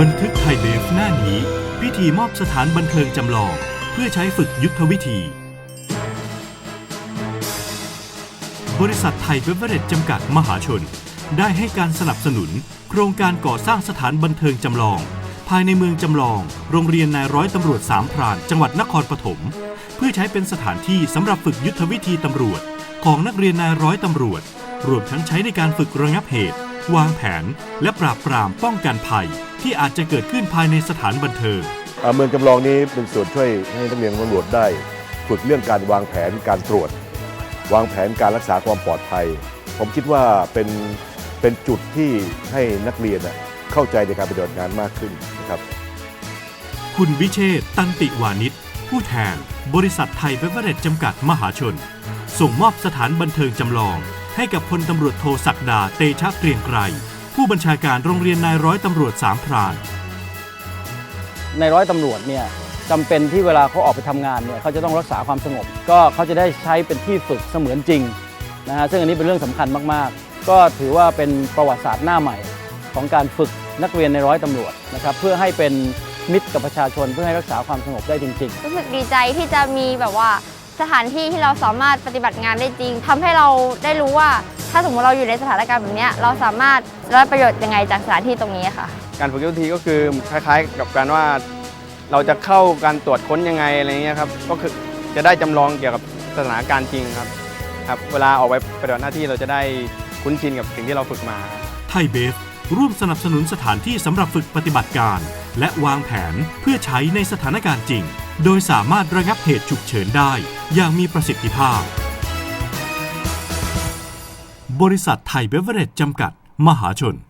บันทึกไทยเบฟหน้านี้ พิธีมอบสถานบันเทิงจำลอง เพื่อใช้ฝึกยุทธวิธี บริษัทไทยเบเวอเรจจำกัดมหาชน ได้ให้การสนับสนุน โครงการก่อสร้างสถานบันเทิงจำลอง ภายในเมืองจำลอง โรงเรียนนายร้อยตำรวจสามพรานจังหวัดนครปฐมเพื่อใช้เป็นสถานที่สำหรับฝึกยุทธวิธีตำรวจ ของนักเรียนนายร้อยตำรวจ รวมทั้งใช้ในการฝึกระงับเหตุ วางแผนและปราบปรามป้องกันภัย ที่อาจจะเกิดขึ้นภายในสถานบันเทิงอ่าเมืองจำลองนี้เป็นส่วนช่วยให้นักเรียนตำรวจได้ ฝึกเรื่องการวางแผนการตรวจ วางแผนการรักษาความปลอดภัย ผมคิดว่าเป็นเป็นจุดที่ให้นักเรียนน่ะเข้าใจในการปฏิบัติงานมากขึ้นนะครับคุณวิเชษฐ์ตันติวานิชผู้แทน บริษัทไทยเบเวอเรจจำกัดมหาชน ส่งมอบสถานบันเทิงจำลอง ให้กับพลตำรวจโทศักดาเตชะเกรียงไกรผู้บัญชาการโรงเรียนนายร้อยตำรวจสามพรานในร้อยตำรวจเนี่ยจำเป็นที่เวลาเขาออกไปทำงานเนี่ยเขาจะต้องรักษาความสงบ ก็เขาจะได้ใช้เป็นที่ฝึกเสมือนจริงนะฮะซึ่งอันนี้เป็นเรื่องสำคัญมากๆ ก็ถือว่าเป็นประวัติศาสตร์หน้าใหม่ ของการฝึกนักเรียนในร้อยตำรวจนะครับเพื่อให้เป็นมิตรกับประชาชนเพื่อให้รักษาความสงบได้จริง ๆ รู้สึกดีใจที่จะมีแบบว่า สถานที่ที่เราสามารถปฏิบัติงานได้จริงทำให้เราได้รู้ว่า ถ้าสมมติเราอยู่ในสถานการณ์แบบเนี้ยเราสามารถได้ประโยชน์ยังไงจากสถานที่ตรงนี้ค่ะ การฝึกยุทธวิธีก็คือคล้าย ๆ กับการว่าเราจะเข้าการตรวจค้นยังไงอะไรเงี้ยครับก็คือจะได้จำลองเกี่ยวกับสถานการณ์จริงครับครับเวลาออกไปปฏิบัติหน้าที่เราจะได้คุ้นชินกับสิ่งที่เราฝึกมาไทยเบฟร่วมสนับสนุนสถานที่สำหรับฝึกปฏิบัติการ และวางแผนเพื่อใช้ในสถานการณ์จริง โดยสามารถระงับเหตุฉุกเฉินได้อย่างมีประสิทธิภาพ บริษัทไทยเบเวอเรจจำกัด มหาชน